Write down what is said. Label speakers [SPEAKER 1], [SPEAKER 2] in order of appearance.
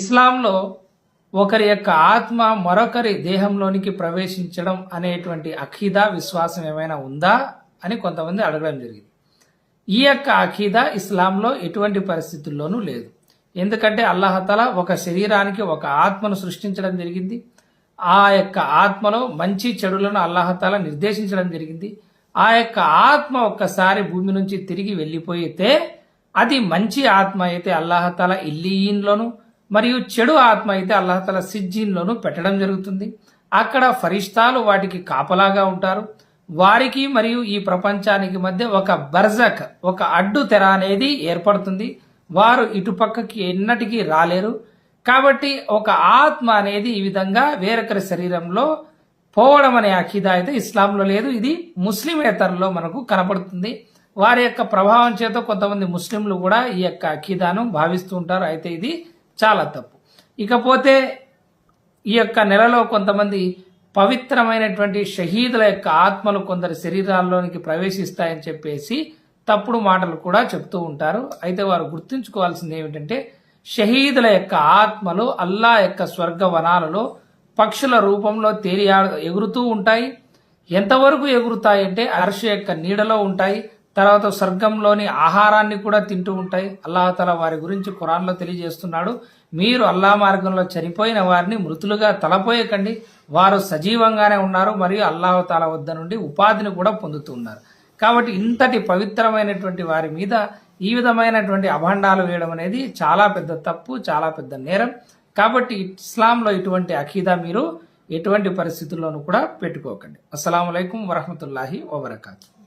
[SPEAKER 1] ఇస్లాంలో ఒకరి యొక్క ఆత్మ మరొకరి దేహంలోనికి ప్రవేశించడం అనేటువంటి అఖీదా విశ్వాసం ఏమైనా ఉందా అని కొంతమంది అడగడం జరిగింది. ఈ యొక్క అఖీదా ఇస్లాంలో ఎటువంటి పరిస్థితుల్లోనూ లేదు. ఎందుకంటే అల్లహతల ఒక శరీరానికి ఒక ఆత్మను సృష్టించడం జరిగింది. ఆ యొక్క ఆత్మలో మంచి చెడులను అల్లాహతాల నిర్దేశించడం జరిగింది. ఆ యొక్క ఆత్మ ఒక్కసారి భూమి నుంచి తిరిగి వెళ్ళిపోయితే అది మంచి ఆత్మ అయితే అల్లాహతాల ఇల్లీన్లోను మరియు చెడు ఆత్మ అయితే అల్లహతల సిజ్జీన్లోనూ పెట్టడం జరుగుతుంది. అక్కడ ఫరిష్తాలు వాటికి కాపలాగా ఉంటారు. వారికి మరియు ఈ ప్రపంచానికి మధ్య ఒక బర్జక్ ఒక అడ్డు తెర అనేది ఏర్పడుతుంది. వారు ఇటుపక్కకి ఎన్నటికీ రాలేరు. కాబట్టి ఒక ఆత్మ అనేది ఈ విధంగా వేరొకరి శరీరంలో పోవడం అనే అఖీదా అయితే ఇస్లాంలో లేదు. ఇది ముస్లిమేతరులో మనకు కనపడుతుంది. వారి యొక్క ప్రభావం చేత కొంతమంది ముస్లింలు కూడా ఈ యొక్క అఖీదాను భావిస్తూ ఉంటారు. అయితే ఇది చాలా తప్పు. ఇకపోతే ఈ యొక్క నెలలో కొంతమంది పవిత్రమైనటువంటి షహీదుల యొక్క ఆత్మలు కొందరి శరీరాల్లోనికి ప్రవేశిస్తాయని చెప్పేసి తప్పుడు మాటలు కూడా చెప్తూ ఉంటారు. అయితే వారు గుర్తుంచుకోవాల్సింది ఏమిటంటే షహీదుల యొక్క ఆత్మలు అల్లా యొక్క స్వర్గ వనాలలో పక్షుల రూపంలో తేలియా ఎగురుతూ ఉంటాయి. ఎంతవరకు ఎగురుతాయంటే అర్ష యొక్క నీడలో ఉంటాయి. తర్వాత స్వర్గంలోని ఆహారాన్ని కూడా తింటూ ఉంటాయి. అల్లాహతల వారి గురించి ఖురాన్లో తెలియజేస్తున్నాడు. మీరు అల్లా మార్గంలో చనిపోయిన వారిని మృతులుగా తలపోయకండి. వారు సజీవంగానే ఉన్నారు. మరియు అల్లాహతాల వద్ద నుండి ఉపాధిని కూడా పొందుతున్నారు కాబట్టి ఇంతటి పవిత్రమైనటువంటి వారి మీద ఈ విధమైనటువంటి అభండాలు వేయడం అనేది చాలా పెద్ద తప్పు చాలా పెద్ద నేరం. కాబట్టి ఇస్లాంలో ఇటువంటి అఖీదా మీరు ఎటువంటి పరిస్థితుల్లోనూ కూడా పెట్టుకోకండి. అస్సలం వరహమతుల్లాహి వబర్కాతు.